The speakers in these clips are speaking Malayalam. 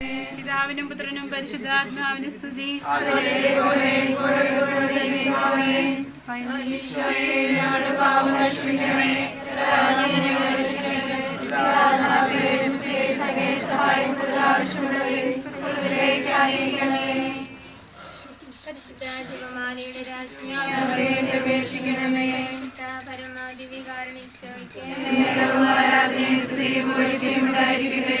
പിതാവിനും പുത്രനും പരിശുദ്ധാത്മാവിന് സ്തുതി. പരിശുദ്ധാജിവമാരിയുടെ രാജ്ഞിയാവേണ്ടി അപേക്ഷിക്കണമേ. പരമാധി വികാരണ ഈശോയ്ക്ക് സ്ത്രീ പുരുഷനുണ്ടായിരിക്കട്ടെ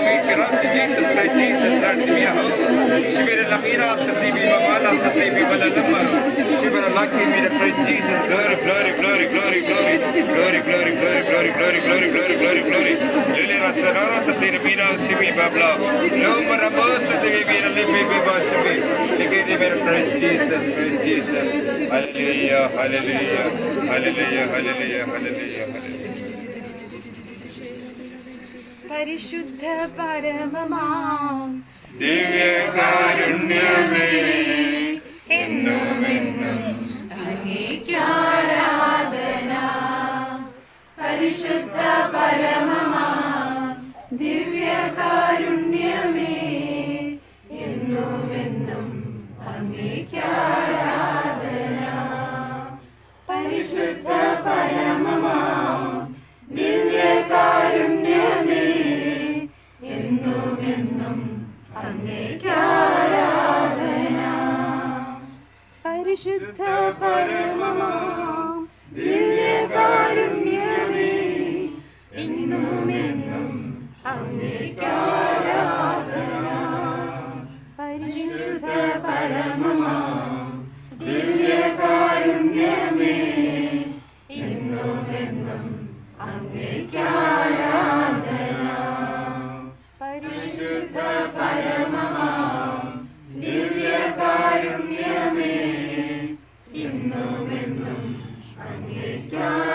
برد جيسس رد جيسس رد بيهوس شبر الأميرة التصيبي مبالا التصيبي بلا نمر شبر اللاكي من رد جيسس glory glory glory glory glory glory glory glory glory glory glory glory glory glory للي رسنارة تصير بينا سبي بابلا لو مرموس تبي بينا لبي بيبا شبي لكي نمر رد جيسس رد جيسس هللويا هللويا هللويا هللويا هللويا هللويا പരിശുദ്ധ പരമമാം. ദിവ്യകാരുണ്യമേ പരിശുദ്ധ പരമമാം ദിവ്യകാരുണ്യമേ പരിശുദ്ധ പരമമാ ദിവ്യകാരുണ്യമേ എന്നും അങ്ങേക്കാരാധന പരിശുദ്ധ പരമമാം Amen.